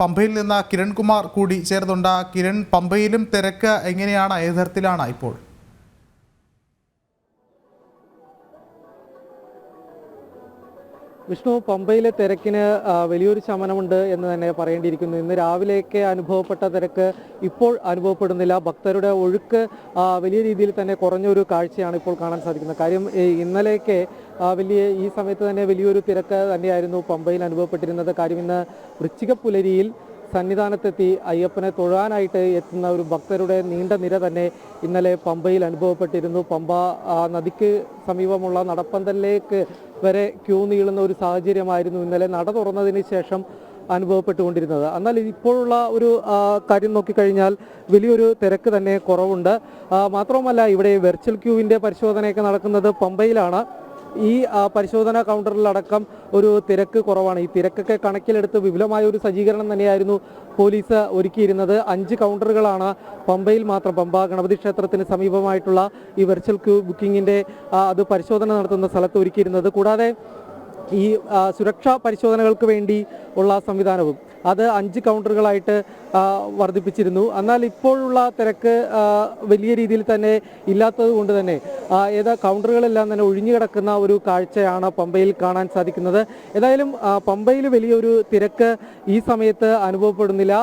പമ്പയിൽ നിന്ന് കിരൺകുമാർ കൂടി ചേർന്നുണ്ട്. കിരൺ പമ്പയിലും തിരക്ക് എങ്ങനെയാണ്? ഏത് തരത്തിലാണ് ഇപ്പോൾ? വിഷ്ണു പമ്പയിലെ തിരക്കിന് വലിയൊരു ശമനമുണ്ട് എന്ന് തന്നെ പറയേണ്ടിയിരിക്കുന്നു. ഇന്ന് രാവിലെയൊക്കെ അനുഭവപ്പെട്ട തിരക്ക് ഇപ്പോൾ അനുഭവപ്പെടുന്നില്ല. ഭക്തരുടെ ഒഴുക്ക് വലിയ രീതിയിൽ തന്നെ കുറഞ്ഞൊരു കാഴ്ചയാണ് ഇപ്പോൾ കാണാൻ സാധിക്കുന്നത്. കാര്യം ഇന്നലെയൊക്കെ വലിയ ഈ സമയത്ത് തന്നെ വലിയൊരു തിരക്ക് തന്നെയായിരുന്നു പമ്പയിൽ അനുഭവപ്പെട്ടിരുന്നത്. കാര്യം ഇന്ന് വൃശ്ചിക പുലരിയിൽ സന്നിധാനത്തെത്തി അയ്യപ്പനെ തൊഴാനായിട്ട് എത്തുന്ന ഒരു ഭക്തരുടെ നീണ്ട നിര തന്നെ ഇന്നലെ പമ്പയിൽ അനുഭവപ്പെട്ടിരുന്നു. പമ്പ നദിക്ക് സമീപമുള്ള നടപ്പന്തലിലേക്ക് വരെ ക്യൂ നീളുന്ന ഒരു സാഹചര്യമായിരുന്നു ഇന്നലെ നട തുറന്നതിന് ശേഷം അനുഭവപ്പെട്ടുകൊണ്ടിരുന്നത്. എന്നാൽ ഇപ്പോഴുള്ള ഒരു കാര്യം നോക്കിക്കഴിഞ്ഞാൽ വലിയൊരു തിരക്ക് തന്നെ കുറവുണ്ട്. മാത്രവുമല്ല ഇവിടെ വെർച്വൽ ക്യൂവിന്റെ പരിശോധനയൊക്കെ നടക്കുന്നത് പമ്പയിലാണ്. ഈ പരിശോധന കൗണ്ടറിലടക്കം ഒരു തിരക്ക് കുറവാണ്. ഈ തിരക്കൊക്കെ കണക്കിലെടുത്ത് വിപുലമായ ഒരു സജ്ജീകരണം തന്നെയായിരുന്നു പോലീസ് ഒരുക്കിയിരുന്നത്. അഞ്ച് കൗണ്ടറുകളാണ് പമ്പയിൽ മാത്രം പമ്പ ഗണപതി ക്ഷേത്രത്തിന് സമീപമായിട്ടുള്ള ഈ വെർച്വൽ ക്യൂ ബുക്കിങ്ങിന്റെ അത് പരിശോധന നടത്തുന്ന സ്ഥലത്ത് ഒരുക്കിയിരുന്നത്. കൂടാതെ ഈ സുരക്ഷാ പരിശോധനകൾക്ക് വേണ്ടി ഉള്ള സംവിധാനവും. അത് അഞ്ച് കൗണ്ടറുകളായിട്ട് വർദ്ധിപ്പിച്ചിരുന്നു. എന്നാൽ ഇപ്പോഴുള്ള തിരക്ക് വലിയ രീതിയിൽ തന്നെ ഇല്ലാത്തത് കൊണ്ട് തന്നെ ഏതാ കൗണ്ടറുകളെല്ലാം തന്നെ ഒഴിഞ്ഞു കിടക്കുന്ന ഒരു കാഴ്ചയാണ് പമ്പയിൽ കാണാൻ സാധിക്കുന്നത്. ഏതായാലും പമ്പയിൽ വലിയൊരു തിരക്ക് ഈ സമയത്ത് അനുഭവപ്പെടുന്നില്ല.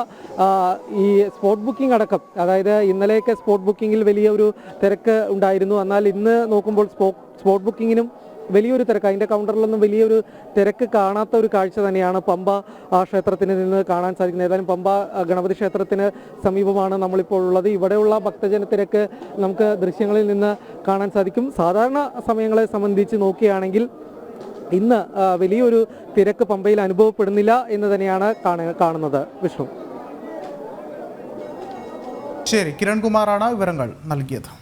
ഈ സ്പോട്ട് ബുക്കിംഗ് അടക്കം അതായത് ഇന്നലെയൊക്കെ സ്പോട്ട് ബുക്കിങ്ങിൽ വലിയൊരു തിരക്ക് ഉണ്ടായിരുന്നു. എന്നാൽ ഇന്ന് നോക്കുമ്പോൾ സ്പോ സ്പോട്ട് ബുക്കിങ്ങിനും വലിയൊരു തിരക്ക്. അതിന്റെ കൗണ്ടറിലൊന്നും വലിയൊരു തിരക്ക് കാണാത്ത ഒരു കാഴ്ച തന്നെയാണ് പമ്പ ക്ഷേത്രത്തിന് നിന്ന് കാണാൻ സാധിക്കുന്നത്. ഏതായാലും പമ്പ ഗണപതി ക്ഷേത്രത്തിന് സമീപമാണ് നമ്മളിപ്പോൾ ഉള്ളത്. ഇവിടെയുള്ള ഭക്തജന തിരക്ക് നമുക്ക് ദൃശ്യങ്ങളിൽ നിന്ന് കാണാൻ സാധിക്കും. സാധാരണ സമയങ്ങളെ സംബന്ധിച്ച് നോക്കുകയാണെങ്കിൽ ഇന്ന് വലിയൊരു തിരക്ക് പമ്പയിൽ അനുഭവപ്പെടുന്നില്ല എന്ന് തന്നെയാണ് കാണുന്നത്. വിഷ്ണു. ശരി കിരൺകുമാറാണ് വിവരങ്ങൾ നൽകിയത്.